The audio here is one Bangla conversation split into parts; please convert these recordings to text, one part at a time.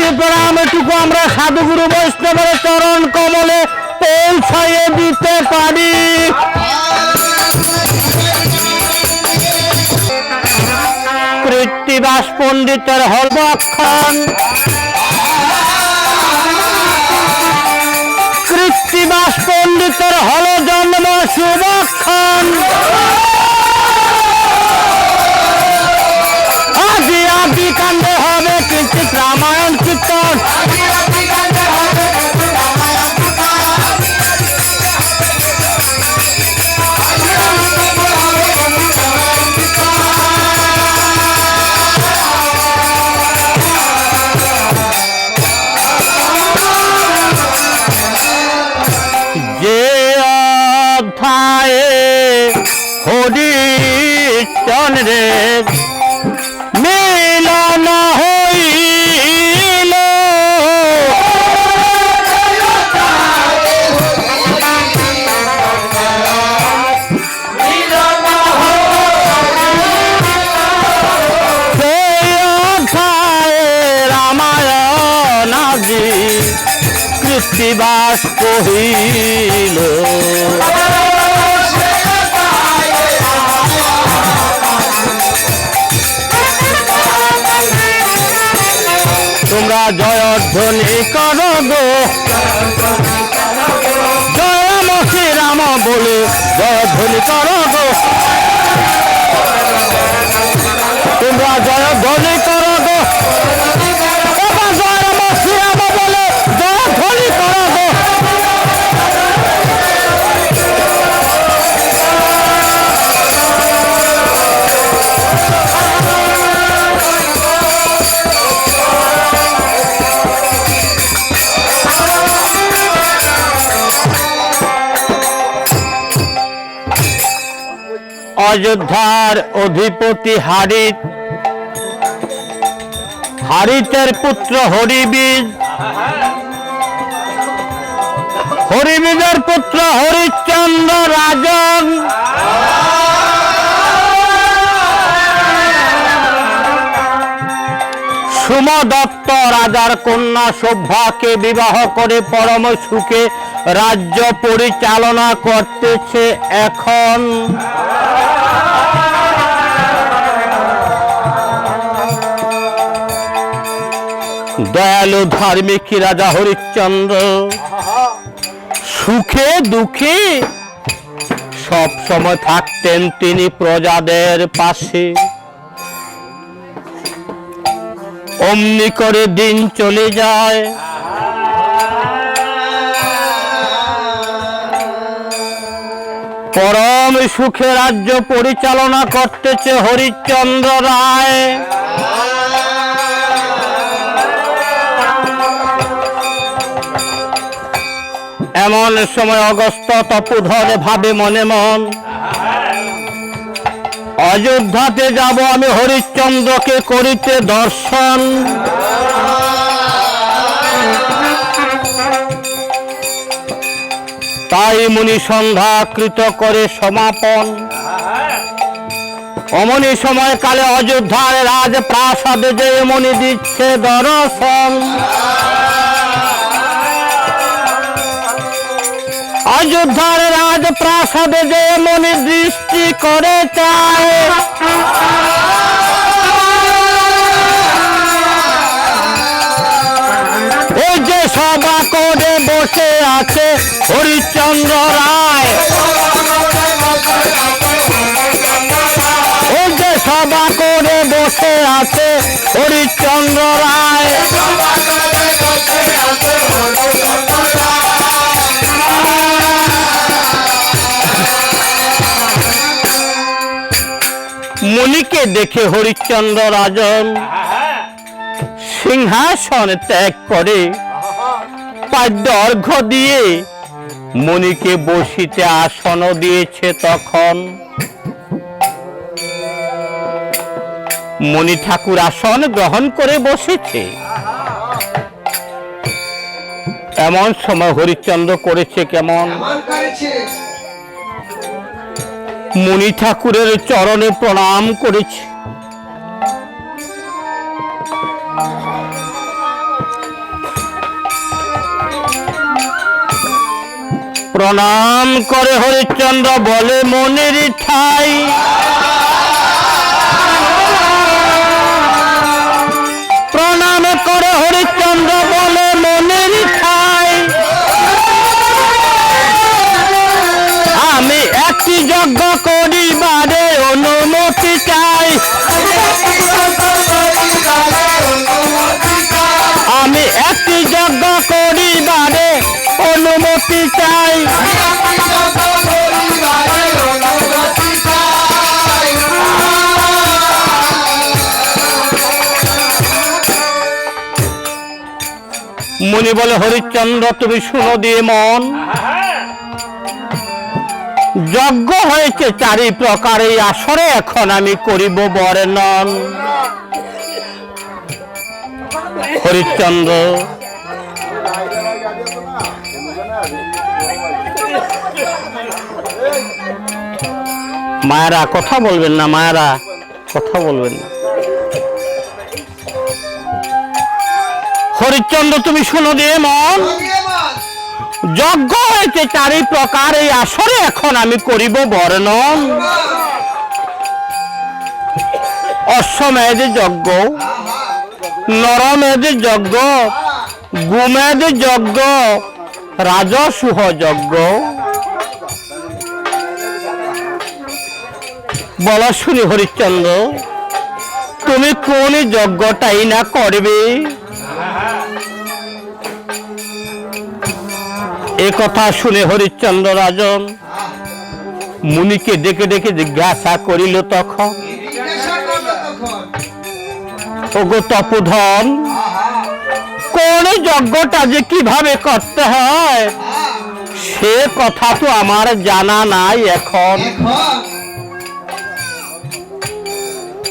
এটুকু আমরা সাধুগুরু বৈষ্ণবের চরণ কমলে পৌঁছাইয়ে দিতে পারি। কৃত্তিবাস পণ্ডিতের হলবক্ষণ কৃত্তিবাস পণ্ডিতের হল জন্ম শুভক্ষণ হরিচন্দ্রের মিলন হইল। রামায়ণ আদি কৃত্তিবাস কহিল। জয়ধ্বনি কর অযোধ্যার অধিপতি হারিত। হারিতের পুত্র হরিবীজ হরিবীজের পুত্র হরিশ্চন্দ্র রাজন। সুমদত্ত রাজার কন্যা সভ্যাকে বিবাহ করে পরম সুখে রাজ্য পরিচালনা করতেছে এখন। দয়ালু ধার্মিক রাজা হরিশ্চন্দ্র। সুখে দুঃখে সব সময় থাকতেন তিনি প্রজাদের পাশে। অমনি করে দিন চলে যায়। পরম সুখে রাজ্য পরিচালনা করতেছে হরিশ্চন্দ্র রায়। এমন সময় অগস্ত তপুধরে ভাবে মনে মন। অযোধ্যাতে যাব আমি হরিশ্চন্দ্রকে করিতে দর্শন। তাই মুনি সন্ধ্যা কৃত করে সমাপন। অমনি সময় কালে অযোধ্যার রাজ প্রাসাদে যে মনি দিচ্ছে দর্শন। অযোধ্যার রাজ প্রাসাদে যে মনে দৃষ্টি করে চায়। ওই যে সভা করে বসে আছে হরিশ্চন্দ্র রায়। মুনিকে দেখে হরিশ্চন্দ্র রাজন। সিংহাসন ত্যাগ করে পাদ্য দিয়ে মুনিকে বসিতে আসন দিয়েছে তখন। মণি ঠাকুর আসন গ্রহণ করে বসেছে। এমন সময় হরিশ্চন্দ্র করেছে কেমন? মুনি ঠাকুরের চরণে প্রণাম করেছি। প্রণাম করে হরিচন্দ্র বলে মনের ঠাই। মুনি বলে হরিশ্চন্দ্র তুমি শুনো দিয়ে মন যজ্ঞ হয়েছে চারি প্রকার এই আসরে এখন আমি করিব বর্ণন হরিশ্চন্দ্র মায়েরা, কথা বলবেন না, মায়েরা, কথা বলবেন না। হরিশ্চন্দ্র, তুমি শুনো দিয়ে মন। যজ্ঞ হয়েছে চারি প্রকার এই আসরে এখন আমি করিব বর্ণন। অশ্বমেধ যজ্ঞ নরমেধ যজ্ঞ গুমেধ যজ্ঞ, রাজসুহ যজ্ঞ। বলা শুনি হরিশ্চন্দ্র, তুমি কোন যজ্ঞটাই না করবে? এ কথা শুনে হরিশ্চন্দ্র রাজন মুনিকে ডেকে ডেকে জিজ্ঞাসা করিল তখন, ওগো তপোধন, কোন যজ্ঞটা যে কীভাবে করতে হয়? সে কথা তো আমার জানা নাই এখন?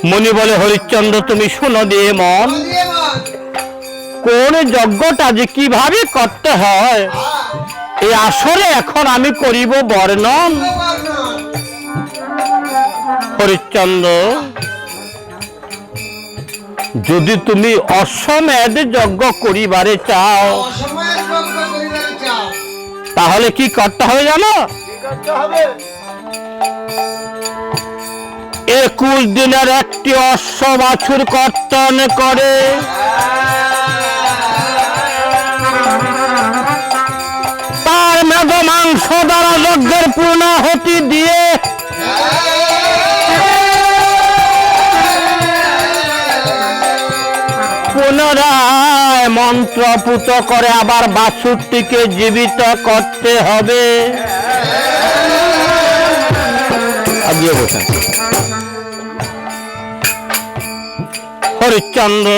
মুনি বলে হরিশ্চন্দ্র তুমি শুনো দিয়ে মন। কোন যজ্ঞটা যে কীভাবে করতে হয় এই আসরে এখন আমি করিব বর্ণন। হরিশ্চন্দ্র যদি তুমি অশ্বমেধ যজ্ঞ করিবারে চাও তাহলে কি করতে হবে জানো? একুশ দিনের একটি অশ্ব বাছুর কর্তন করে। তার মেঘ মাংস দ্বারা যজ্ঞের পূর্ণাহতি দিয়ে পুনরায় মন্ত্রপুত করে আবার বাছুরটিকে জীবিত করতে হবে। আগিয়ে বসেন হরিশ্চন্দ্র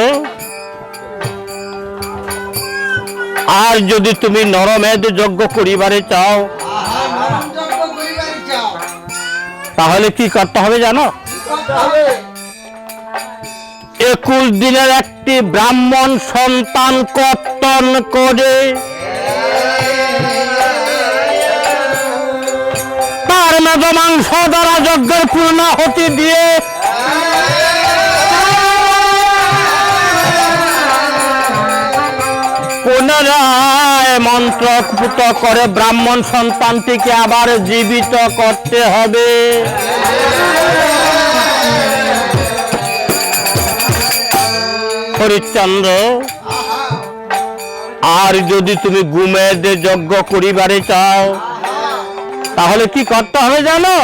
আর যদি তুমি নরমেধ যজ্ঞ করিবারে চাও, তাহলে কি করতে হবে জানো? একুশ দিনের একটি ব্রাহ্মণ সন্তান কর্তন করে। তার মেদ মাংস দ্বারা যজ্ঞের পূর্ণাহতি দিয়ে পুনরায় মন্ত্রপুত করে ব্রাহ্মণ সন্তানটিকে আবার জীবিত করতে হবে। হরিশ্চন্দ্র, আর যদি তুমি গুমেদের যজ্ঞ করিবারে চাও, তাহলে কি করতে হবে জানো?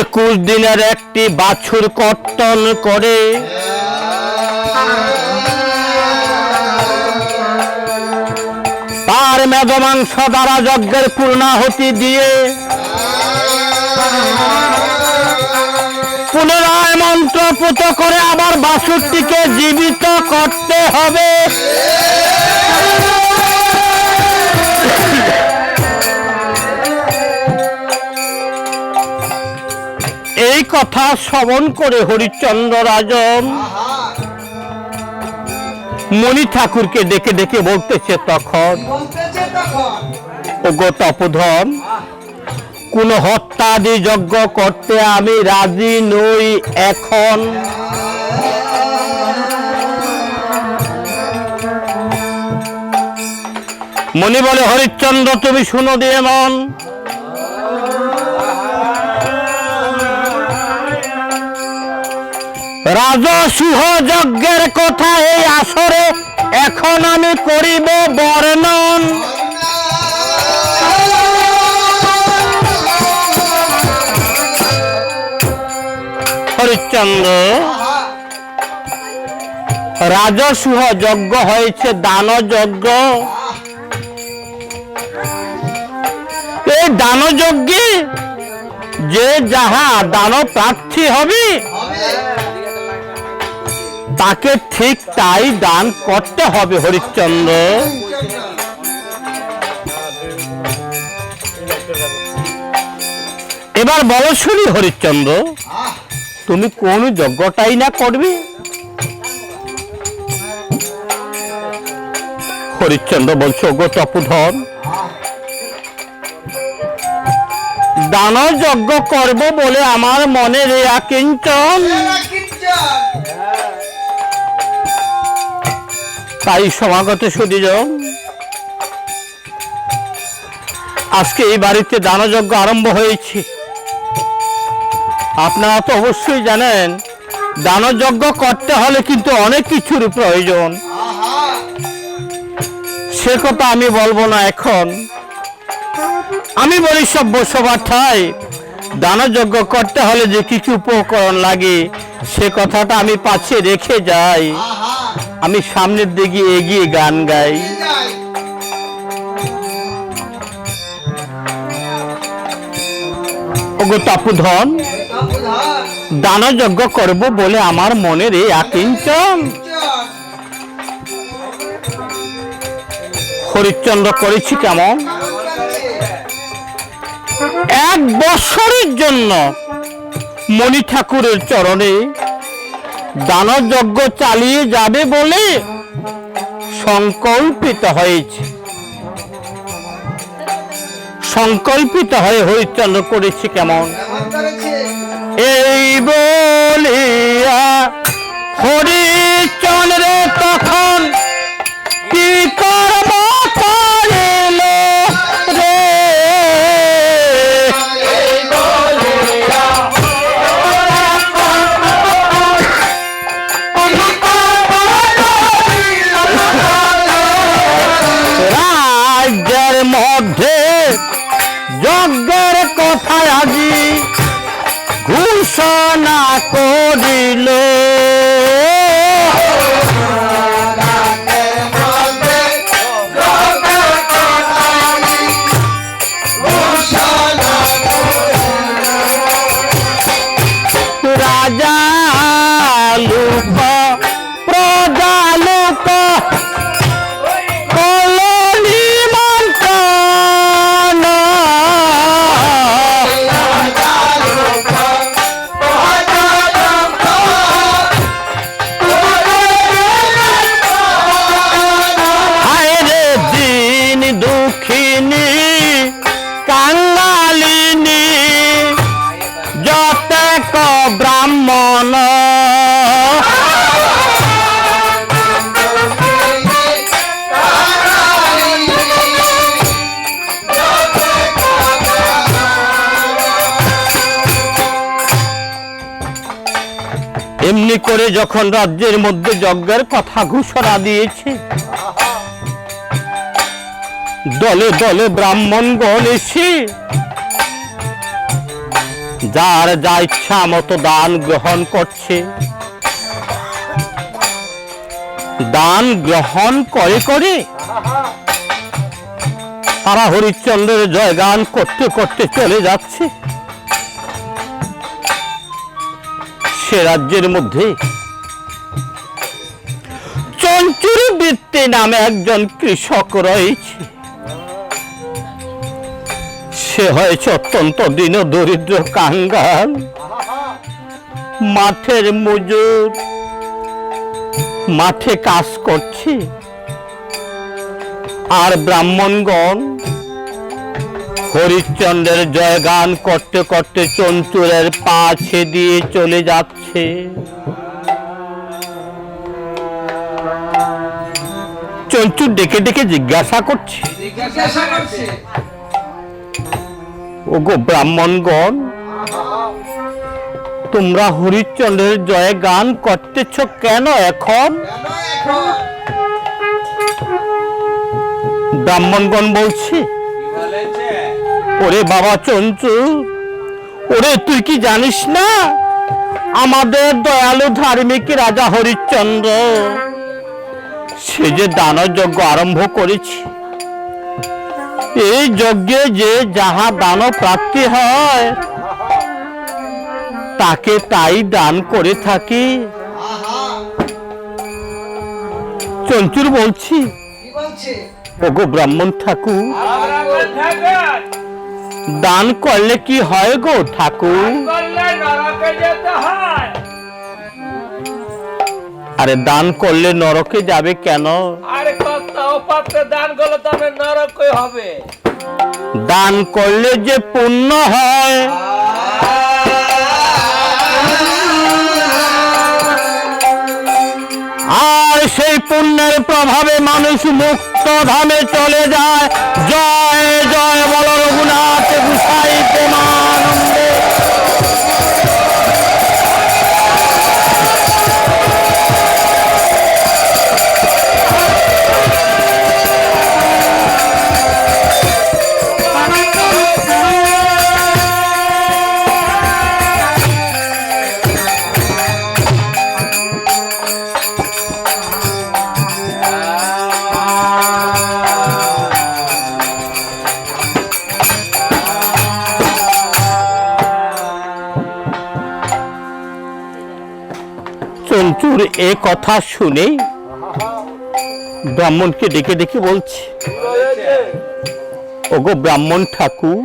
একুশ দিনের একটি বাছুর কর্তন করে তার মেঘমাংস দ্বারা যজ্ঞের পূর্ণাহতি দিয়ে। পুনরায় মন্ত্রপুত করে আবার বাসুরটিকে জীবিত করতে হবে। এই কথা শ্রবণ করে হরিচন্দ্র রাজন মণি ঠাকুরকে ডেকে ডেকে বলতেছে তখন ওগো তপধন, কোন হত্যাদি যজ্ঞ করতে আমি রাজি নই এখন। মনি বলে, হরিশ্চন্দ্র, তুমি শুনো দিয়ে মন। রাজসুহ যজ্ঞের কথা এই আসরে এখন আমি করিব বর্ণন। হরিশ্চন্দ্র রাজসুহ যজ্ঞ হয়েছে দান যজ্ঞ এই দান যজ্ঞে যে যাহা দান প্রার্থী হবে, তাকে ঠিক তাই দান করতে হবে হরিশ্চন্দ্র। এবার বলো শুনি হরিশ্চন্দ্র। তুমি কোন যজ্ঞটাই না করবে? হরিশ্চন্দ্র বলছো গো তপুধন দান যজ্ঞ করব বলে আমার মনে রেয়া কিঞ্চন। তাই সমাগত সুদীজন, আজকে এই বাড়িতে দানযজ্ঞ আরম্ভ হয়েছে। আপনারা তো অবশ্যই জানেন, দানযজ্ঞ করতে হলে কিন্তু অনেক কিছুর প্রয়োজন। সে কথা আমি বলব না এখন। আমি বলি সব সবার ঠাই দানযজ্ঞ করতে হলে যে কিছু উপকরণ লাগে, সে কথাটা আমি পাশে রেখে যাই। আমি সামনের দিকে এগিয়ে গান গাই। ওগো তপুধন দানযজ্ঞ করব বলে আমার মনের এই আকিঞ্চন হরিশ্চন্দ্র করেছি কেমন? এক বছরের জন্য মণি ঠাকুরের চরণে দানযজ্ঞ চালিয়ে যাবে বলে সংকল্পিত হয়েছে। সংকল্পিত হয়ে হরিশ্চন্দ্র করেছি কেমন? এই বলিয়া হরিচন্দ্র যখন রাজ্যের মধ্যে যজ্ঞের কথা ঘোষণা দিয়েছে, দলে দলে ব্রাহ্মণগণ এসে যার যা ইচ্ছা মতো দান গ্রহণ করছে, দান গ্রহণ করে করে তারা হরিশ্চন্দ্রের জয়গান করতে করতে চলে যাচ্ছে। সে রাজ্যের মধ্যে বৃত্তি নামে একজন কৃষক রয়েছে। সে হয়েছে অত্যন্ত দিন দরিদ্র কাঙ্গাল। মাঠের মজুর। মাঠে কাজ করছে। আর ব্রাহ্মণগণ হরিশ্চন্দ্রের জয়গান করতে করতে চঞ্চুরের পাছে দিয়ে চলে যাচ্ছে। চঞ্চুর ডেকে ডেকে জিজ্ঞাসা করছে। গো ব্রাহ্মণগণ তোমরা হরিশ্চন্দ্রের জয়ে গান করতেছ কেন এখন? ব্রাহ্মণগণ বলছে ওরে বাবা চঞ্চু ওরে তুই কি জানিস না? আমাদের দয়ালু ধার্মিক রাজা হরিশ্চন্দ্র সে যে দান যজ্ঞ আরম্ভ করেছি, এই যজ্ঞে যে যাহা দান প্রাপ্তি হয়, তাকে তাই দান করে থাকি। চঞ্চুর বলছি, ওগো ব্রাহ্মণ ঠাকুর, দান করলে কি হয় গো ঠাকুর? আরে দান করলে নরকে যাবে কেন? আর কত পাত্রে দান করলে তবে নরকই হবে। দান করলে যে পুণ্য হয়। আর সেই পুণ্যের প্রভাবে মানুষ মুক্ত ধামে চলে যায়। জয় জয় বল এ কথা শুনে ব্রাহ্মণকে ডেকে ডেকে বলছে, ওগো ব্রাহ্মণ ঠাকুর,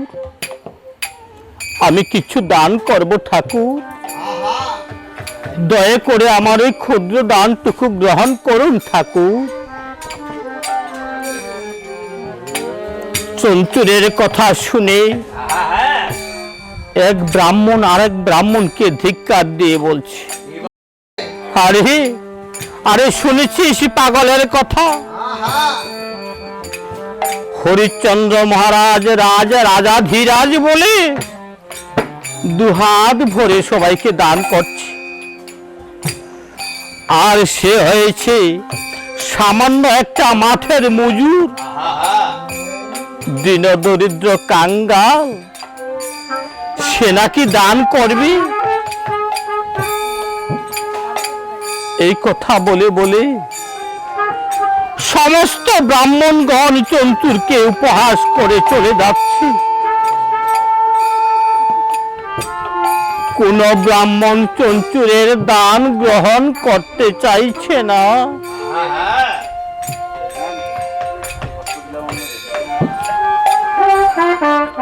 আমি কিছু দান করব ঠাকুর। দয়া করে আমার ওই ক্ষুদ্র দানটুকু গ্রহণ করুন ঠাকুর। চঞ্চুরের কথা শুনে এক ব্রাহ্মণ আরেক ব্রাহ্মণকে ধিক্কার দিয়ে বলছে আরে আরে শুনেছিস পাগলের কথা। হরিশ্চন্দ্র মহারাজ রাজ রাজা ধীরাজ বলে দুহাত ভরে সবাইকে দান করছে। আর সে হয়েছে সামান্য একটা মাঠের মজুর। দিন দরিদ্র কাঙ্গাল। সে নাকি দান করবে? এই কথা বলে বলে সমস্ত ব্রাহ্মণগণ চন্তুরকে উপহাস করে চলে যাচ্ছে। কোন ব্রাহ্মণ চঞ্চুরের দান গ্রহণ করতে চাইছে না।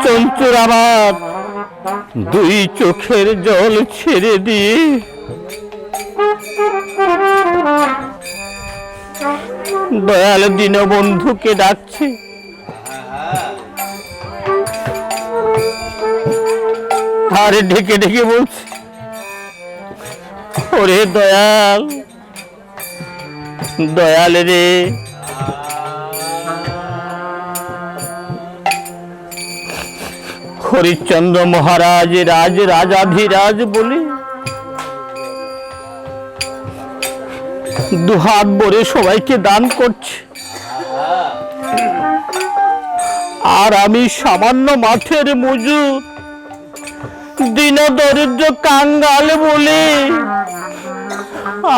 চঞ্চুর আবার দুই চোখের জল ছেড়ে দিয়ে দয়াল দীনবন্ধুকে ডাকছে। আর ঢেকে ঢেকে বলছে, ওরে দয়াল দয়াল রে। হরিশ্চন্দ্র মহারাজ, রাজ, রাজাধিরাজ বলে দুহাত ভরে সবাইকে দান করছে। আর আমি সামান্য মাঠের মজুর দিন দরিদ্র কাঙ্গাল বলে।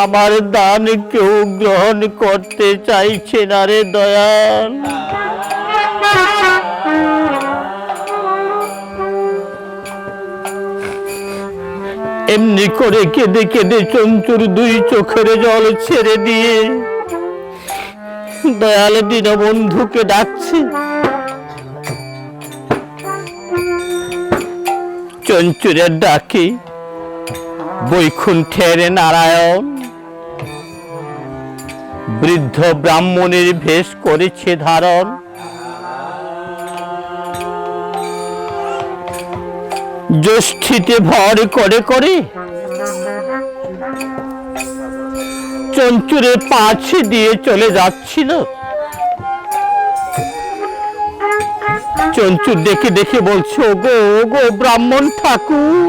আমার দান কেউ গ্রহণ করতে চাইছে না রে দয়াল। এমনি করে কেঁদে কেঁদে চঞ্চুর দুই চোখের জল ছেড়ে দিয়ে দয়াল দীনবন্ধুকে ডাকছে। চঞ্চুরের ডাকে বৈকুণ্ঠের নারায়ণ। বৃদ্ধ ব্রাহ্মণের ভেষ করেছে ধারণ। জ্যৈষ্ঠীতে ভর করে করে চঞ্চুরে পাছে দিয়ে চলে যাচ্ছিল। চঞ্চুর দেখে দেখে বলছে, ওগো ওগো ব্রাহ্মণ ঠাকুর,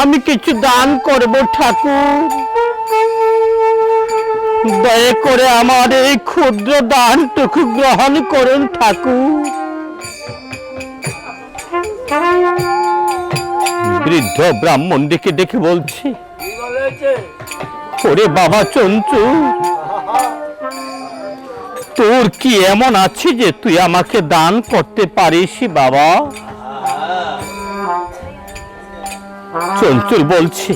আমি কিছু দান করব ঠাকুর। দয়া করে আমার এই ক্ষুদ্র দানটুকু গ্রহণ করুন ঠাকুর। বৃদ্ধ ব্রাহ্মণ দেখে ডেকে বলছি, ওরে বাবা চঞ্চু, তোর কি এমন আছে যে তুই আমাকে দান করতে পারিস বাবা? চঞ্চুর বলছি,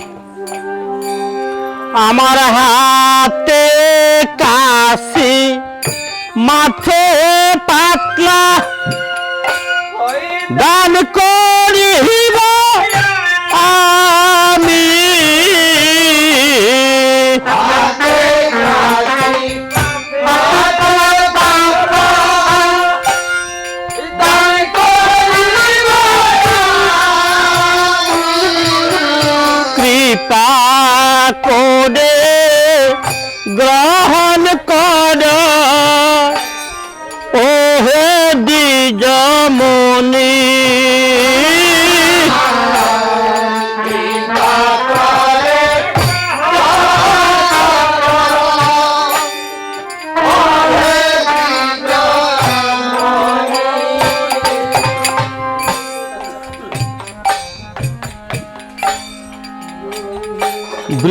আমার হাতে কাশি, মাথে পাতলা, দান করিব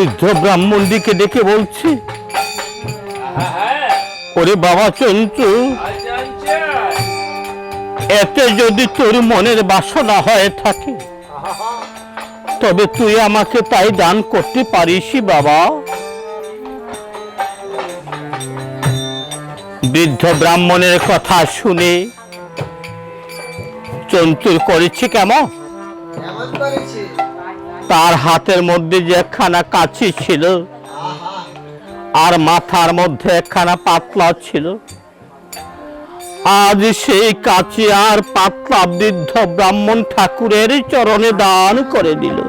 বৃদ্ধ ব্রাহ্মণদিকে ডেকে বলছি, ওরে বাবা চঞ্চু, এতে যদি তোর মনের বাসনা হয়ে থাকে, তবে তুই আমাকে তাই দান করতে পারিস বাবা। বৃদ্ধ ব্রাহ্মণের কথা শুনে চঞ্চুর করেছে কেমন? তার হাতের মধ্যে যে একখানা কাছি ছিল, আর মাথার মধ্যে একখানা পাতলা ছিল। আজ সেই কাচি আর পাতলা বৃদ্ধ ব্রাহ্মণ ঠাকুরের চরণে দান করে দিল।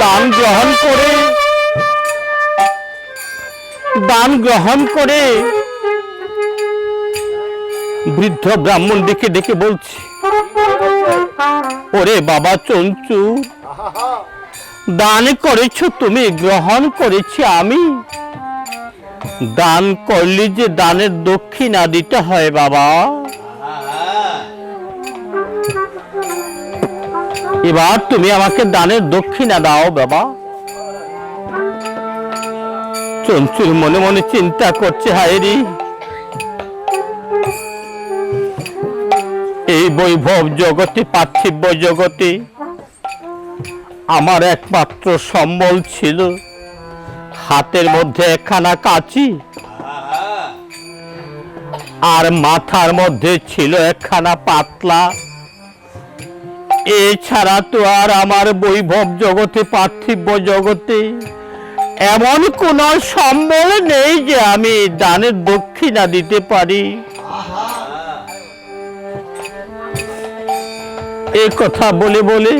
দান গ্রহণ করে, দান গ্রহণ করে বৃদ্ধ ব্রাহ্মণ দেখে দেখে বলছি, ওরে বাবা চঞ্চু, দান করেছ তুমি, গ্রহণ করেছি আমি। দান করলি যে দানের দক্ষিণা দিতে হয় বাবা। এবার তুমি আমাকে দানের দক্ষিণা দাও বাবা। চঞ্চুর মনে মনে চিন্তা করছে হায়রি এই বৈভব জগতে, পার্থিব জগতে আমার একমাত্র সম্বল ছিল। হাতের মধ্যে একখানা কাচি আর মাথার মধ্যে ছিল একখানা পাতলা। এছাড়া তো আর আমার বৈভব জগতে, পার্থিব জগতে এমন কোন সম্বল নেই যে আমি দানের দক্ষিণা দিতে পারি। এ কথা বলে বলে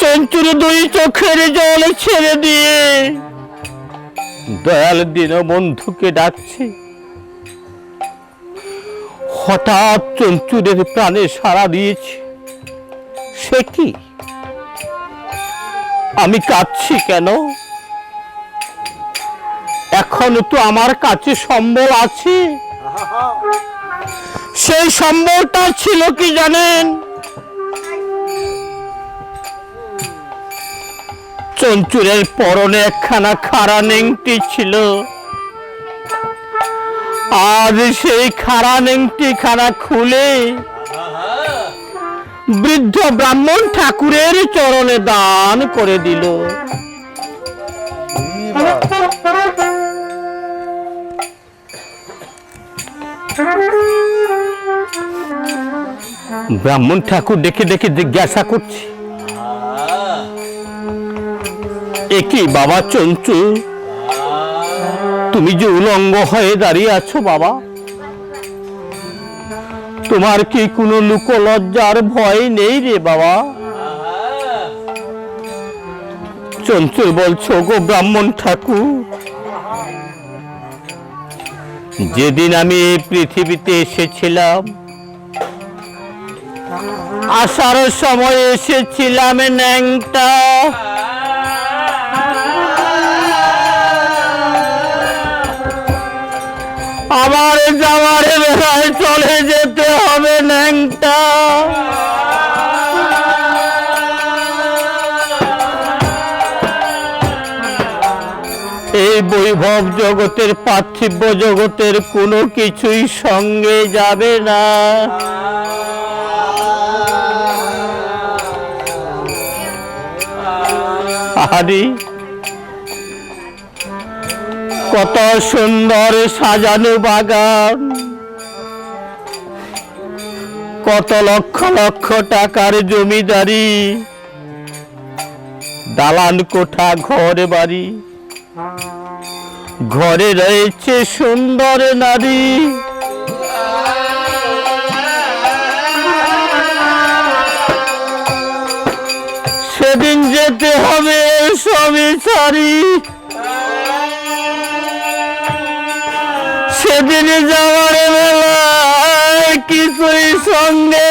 চঞ্চুর দুই চোখের জল ছেড়ে দিয়ে দয়াল দিন বন্ধুকে ডাকছে। হঠাৎ চঞ্চুরের প্রাণে সাড়া দিয়েছে। সে কি? আমি কাঁদছি কেন? এখনও তো আমার কাছে সম্বল আছে। সেই সম্বলটা ছিল কি জানেন? চঞ্চুরের পরনে একখানা খাড়া নেংটি ছিল। আজ সেই খাড়া নেংটি খানা খুলে বৃদ্ধ ব্রাহ্মণ ঠাকুরের চরণে দান করে দিল। ব্রাহ্মণ ঠাকুর দেখে দেখে জিজ্ঞাসা করছি। একই বাবা চঞ্চু, তুমি যে উলঙ্গ হয়ে দাঁড়িয়ে আছো বাবা, তোমার কি কোনো লুকলজ্জার ভয় নেই রে বাবা? চঞ্চল বলছো, গো ব্রাহ্মণ ঠাকুর, যেদিন আমি পৃথিবীতে এসেছিলাম আসার সময় এসেছিলাম ন্যাংটা। আবার যাওয়ার বেলায় চলে যেতে হবে ন্যাংটা। এই বৈভব জগতের পার্থিব জগতের কোনো কিছুই সঙ্গে যাবে না। আহারি কত সুন্দর সাজানো বাগান, কত লক্ষ লক্ষ টাকার জমিদারি, দালান কোঠা, ঘর বাড়ি। ঘরে রয়েছে সুন্দর নারী। সবই সেদিনে যাওয়ার বেলা কিছুই সঙ্গে